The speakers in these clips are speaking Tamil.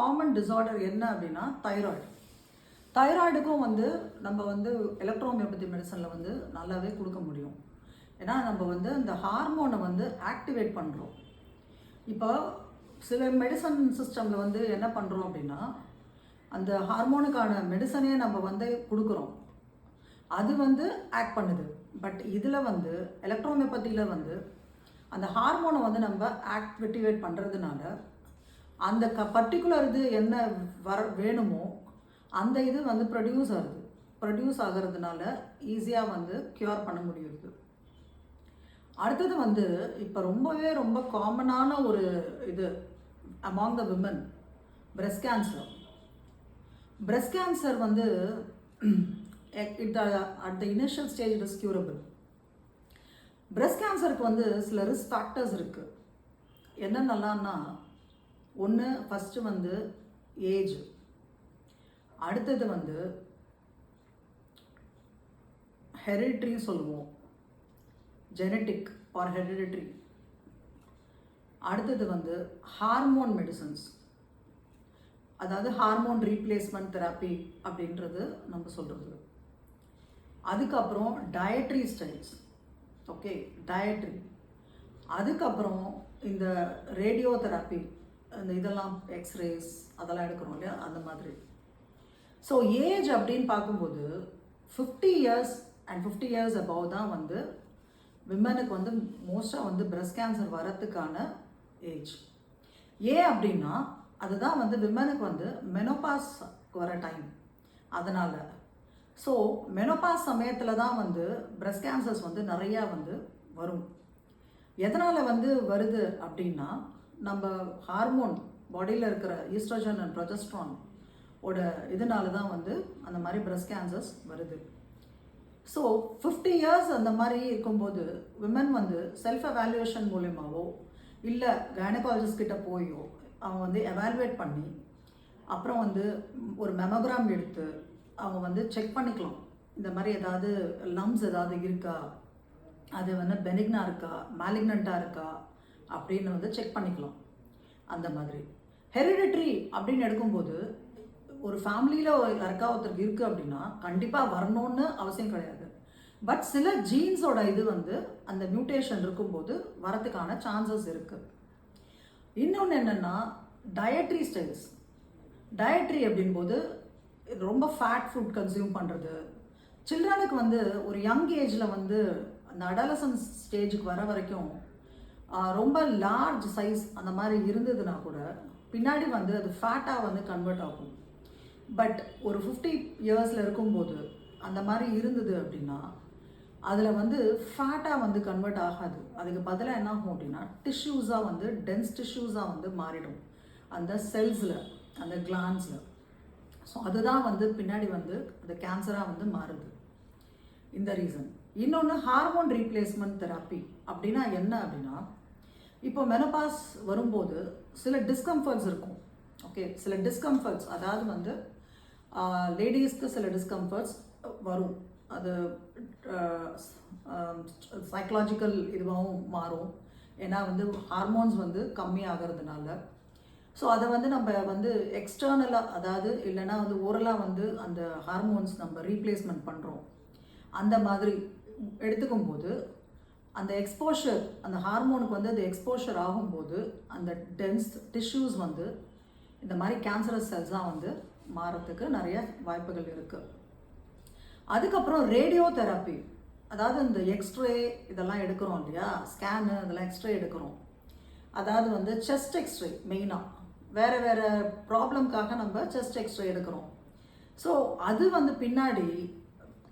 காமன் டிசார்டர் என்ன அப்படின்னா தைராய்டு தைராய்டுக்கும் வந்து நம்ம வந்து எலக்ட்ரோமியோபதி மெடிசனில் வந்து நல்லாவே கொடுக்க முடியும். ஏன்னா நம்ம வந்து அந்த ஹார்மோனை வந்து ஆக்டிவேட் பண்ணுறோம் இப்போ சில மெடிசன் சிஸ்டமில் வந்து என்ன பண்ணுறோம் அப்படின்னா அந்த ஹார்மோனுக்கான மெடிசனே நம்ம வந்து கொடுக்குறோம். அது வந்து ஆக்ட் பண்ணுது. பட் இதில் வந்து எலக்ட்ரோமியோபதியில் வந்து அந்த ஹார்மோனை வந்து நம்ம ஆக்டிவேட் பண்ணுறதுனால அந்த க பர்டிகுலர் இது என்ன வர வேணுமோ அந்த இது வந்து ப்ரொடியூஸ் ஆகுது. ப்ரொடியூஸ் ஆகிறதுனால ஈஸியாக வந்து க்யூர் பண்ண முடியுது. அடுத்தது வந்து இப்போ ரொம்பவே ரொம்ப காமனான ஒரு இது among the women breast cancer breast cancer வந்து it at the initial stage it is curable breast கேன்சருக்கு வந்து சில ரிஸ்க் ஃபேக்டர்ஸ் இருக்குது என்னென்னலாம்னா ஒன்று ஃபஸ்ட்டு வந்து ஏஜ் அடுத்தது வந்து ஹெரிட்ரின்னு சொல்லுவோம். ஜெனட்டிக் ஆர் ஹெரிடிட்ரி அடுத்தது வந்து ஹார்மோன் மெடிசன்ஸ் அதாவது ஹார்மோன் ரீப்ளேஸ்மெண்ட் தெராப்பி அப்படின்றது நம்ம சொல்கிறது அதுக்கப்புறம் டயட்ரி ஸ்டைல்ஸ் ஓகே டயட்ரி அதுக்கப்புறம் இந்த ரேடியோ தெராப்பி இந்த இதெல்லாம் எக்ஸ்ரேஸ் அதெல்லாம் எடுக்கிறோம் இல்லையா? அந்த மாதிரி. ஸோ ஏஜ் அப்படின்னு பார்க்கும்போது fifty years and fifty years above தான் வந்து விமனுக்கு வந்து மோஸ்ட்டாக வந்து பிரஸ்ட் கேன்சர் வரத்துக்கான ஏஜ் ஏன் அப்படின்னா அதுதான் வந்து விமனுக்கு வந்து மெனோபாஸ் வர டைம் அதனால். ஸோ மெனோபாஸ் சமயத்தில் தான் வந்து பிரஸ்ட் கேன்சர்ஸ் வந்து நிறையா வந்து வரும். எதனால் வந்து வருது அப்படின்னா நம்ம ஹார்மோன் பாடியில் இருக்கிற ஈஸ்ட்ரோஜன் அண்ட் ப்ரொஜஸ்ட்ரான் ஓட இதனால தான் வந்து அந்த மாதிரி breast கேன்சர்ஸ் வருது. ஸோ ஃபிஃப்டி இயர்ஸ் அந்த மாதிரி இருக்கும்போது விமன் வந்து செல்ஃப் எவாலுவேஷன் மூலியமாவோ இல்லை கைனகாலஜிஸ்ட் கிட்ட போயோ அவங்க வந்து எவால்வேட் பண்ணி அப்புறம் வந்து ஒரு மெமோகிராம் எடுத்து அவங்க வந்து செக் பண்ணிக்கலாம். இந்த மாதிரி ஏதாவது லம்ஸ் ஏதாவது இருக்கா? அது வந்து பெனிக்னா இருக்கா? மேலிக்னண்ட்டாக இருக்கா? அப்படின்னு வந்து செக் பண்ணிக்கலாம். அந்த மாதிரி. ஹெரிடிட்ரி அப்படின்னு எடுக்கும்போது ஒரு ஃபேமிலியில் யாருக்கா ஒருத்தருக்கு இருக்குது அப்படின்னா கண்டிப்பாக வரணும்னு அவசியம் கிடையாது. பட் சில ஜீன்ஸோட இது வந்து அந்த மியூட்டேஷன் இருக்கும்போது வரத்துக்கான சான்சஸ் இருக்குது இன்னொன்று என்னென்னா டயட்ரி ஸ்டைல்ஸ் டயட்ரி அப்படின்போது ரொம்ப ஃபேட் ஃபுட் கன்சியூம் பண்ணுறது சில்ட்ரனுக்கு வந்து ஒரு யங் ஏஜில் வந்து அந்த அடலசன்ஸ் ஸ்டேஜுக்கு வர வரைக்கும் ரொம்ப லார்ஜ் சைஸ் அந்த மாதிரி இருந்ததுன்னா கூட பின்னாடி வந்து அது ஃபேட்டாக வந்து கன்வெர்ட் ஆகும். பட் ஒரு ஃபிஃப்டி இயர்ஸில் இருக்கும்போது அந்த மாதிரி இருந்தது அப்படின்னா அதில் வந்து ஃபேட்டாக வந்து கன்வெர்ட் ஆகாது. அதுக்கு பதிலாக என்ன ஆகும் அப்படின்னா டிஷ்யூஸாக வந்து டென்ஸ் டிஷ்யூஸாக வந்து மாறிடும். அந்த செல்ஸில் அந்த கிளான்ஸில் ஸோ அதுதான் வந்து பின்னாடி வந்து அந்த கேன்சராக வந்து மாறுது. இந்த ரீசன் இன்னொன்று ஹார்மோன் ரீப்ளேஸ்மெண்ட் தெராப்பி அப்படின்னா என்ன அப்படின்னா இப்போ மெனபாஸ் வரும்போது சில டிஸ்கம்ஃபர்ட்ஸ் இருக்கும். ஓகே சில டிஸ்கம்ஃபர்ட்ஸ் அதாவது வந்து லேடிஸ்க்கு சில டிஸ்கம்ஃபர்ட்ஸ் வரும். அது சைக்கலாஜிக்கல் இதுவாகவும் மாறும். ஏன்னா வந்து ஹார்மோன்ஸ் வந்து கம்மி ஆகிறதுனால ஸோ அதை வந்து நம்ம வந்து எக்ஸ்டர்னலாக அதாவது இல்லைன்னா வந்து ஓரலாக வந்து அந்த ஹார்மோன்ஸ் நம்ம ரீப்ளேஸ்மெண்ட் பண்ணுறோம் அந்த மாதிரி எடுத்துக்கும் போது அந்த எக்ஸ்போஷர் அந்த ஹார்மோனுக்கு வந்து அது எக்ஸ்போஷர் ஆகும்போது அந்த டென்ஸ் டிஷ்யூஸ் வந்து இந்த மாதிரி கேன்சரஸ் செல்ஸாக வந்து மாறத்துக்கு நிறைய வாய்ப்புகள் இருக்குது அதுக்கப்புறம் ரேடியோ தெரப்பி அதாவது இந்த எக்ஸ்ரே இதெல்லாம் எடுக்கிறோம் இல்லையா? ஸ்கேனு இதெல்லாம் எக்ஸ்ரே எடுக்கிறோம். அதாவது வந்து செஸ்ட் எக்ஸ்ரே மெயினாக வேறு வேறு ப்ராப்ளம்காக நம்ம செஸ்ட் எக்ஸ்ரே எடுக்கிறோம். ஸோ அது வந்து பின்னாடி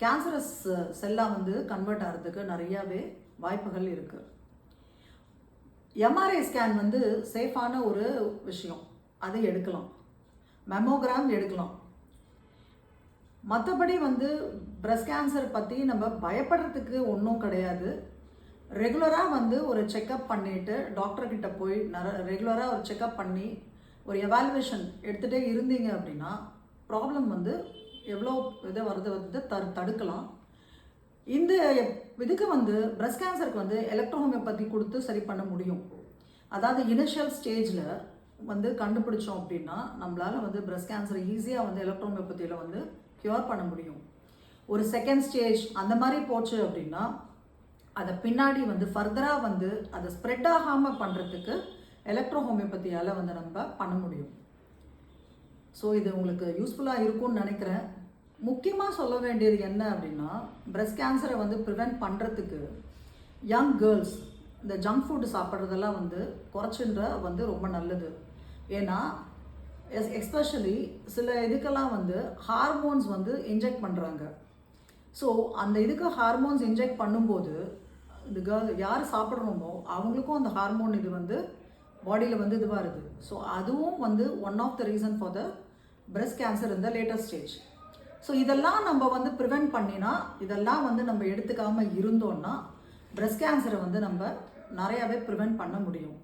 கேன்சரஸ் செல்லாக uh, வந்து கன்வெர்ட் ஆகிறதுக்கு நிறையாவே வாய்ப்புகள் இருக்குது எம்ஆர்ஐ ஸ்கேன் வந்து சேஃபான ஒரு விஷயம். அதை எடுக்கலாம். மெமோகிராம் எடுக்கலாம். மற்றபடி வந்து பிரஸ்ட் கேன்சர் பற்றி நம்ம பயப்படுறதுக்கு ஒன்றும் கிடையாது. ரெகுலராக வந்து ஒரு செக்கப் பண்ணிவிட்டு டாக்டர்கிட்ட போய் நர ரெகுலராக ஒரு செக்கப் பண்ணி ஒரு எவாலுவேஷன் எடுத்துகிட்டே இருந்தீங்க அப்படின்னா ப்ராப்ளம் வந்து எவ்வளோ இதை வருது வந்து தடுக்கலாம். இந்த இதுக்கு வந்து பிரஸ்ட் கேன்சருக்கு வந்து எலக்ட்ரோஹோமியோபதி கொடுத்து சரி பண்ண முடியும். அதாவது இனிஷியல் ஸ்டேஜில் வந்து கண்டுபிடிச்சோம் அப்படின்னா நம்மளால் வந்து பிரஸ்ட் கேன்சரை ஈஸியாக வந்து எலக்ட்ரோமியோபதியில் வந்து க்யூர் பண்ண முடியும். ஒரு செகண்ட் ஸ்டேஜ் அந்த மாதிரி போச்சு அப்படின்னா அதை பின்னாடி வந்து ஃபர்தராக வந்து அதை ஸ்ப்ரெட் ஆகாமல் பண்ணுறதுக்கு எலக்ட்ரோஹோமியோபதியால் வந்து நம்ம பண்ண முடியும். ஸோ இது உங்களுக்கு யூஸ்ஃபுல்லாக இருக்கும்னு நினைக்கிறேன். முக்கியமாக சொல்ல வேண்டியது என்ன அப்படின்னா பிரஸ்ட் கேன்சரை வந்து ப்ரிவெண்ட் பண்ணுறதுக்கு யங் கேர்ள்ஸ் இந்த ஜங்க் ஃபுட்டு சாப்பிட்றதெல்லாம் வந்து குறைச்சுன்ற வந்து ரொம்ப நல்லது. ஏன்னா எஸ் எஸ்பெஷலி சில இதுக்கெல்லாம் வந்து ஹார்மோன்ஸ் வந்து இன்ஜெக்ட் பண்ணுறாங்க ஸோ அந்த இதுக்கு ஹார்மோன்ஸ் இன்ஜெக்ட் பண்ணும்போது இந்த கேர்ள் யார் சாப்பிட்றோமோ அவங்களுக்கும் அந்த ஹார்மோன் இது வந்து பாடியில் வந்து இதுவாக இருக்குது ஸோ அதுவும் வந்து one of the reason for the breast cancer இந்த லேட்டஸ்ட் ஸ்டேஜ் ஸோ இதெல்லாம் நம்ம வந்து ப்ரிவெண்ட் பண்ணினா இதெல்லாம் வந்து நம்ம எடுத்துக்காமல் இருந்தோம்னா ப்ரெஸ்ட் கேன்சரை வந்து நம்ம நிறையாவே ப்ரிவெண்ட் பண்ண முடியும்.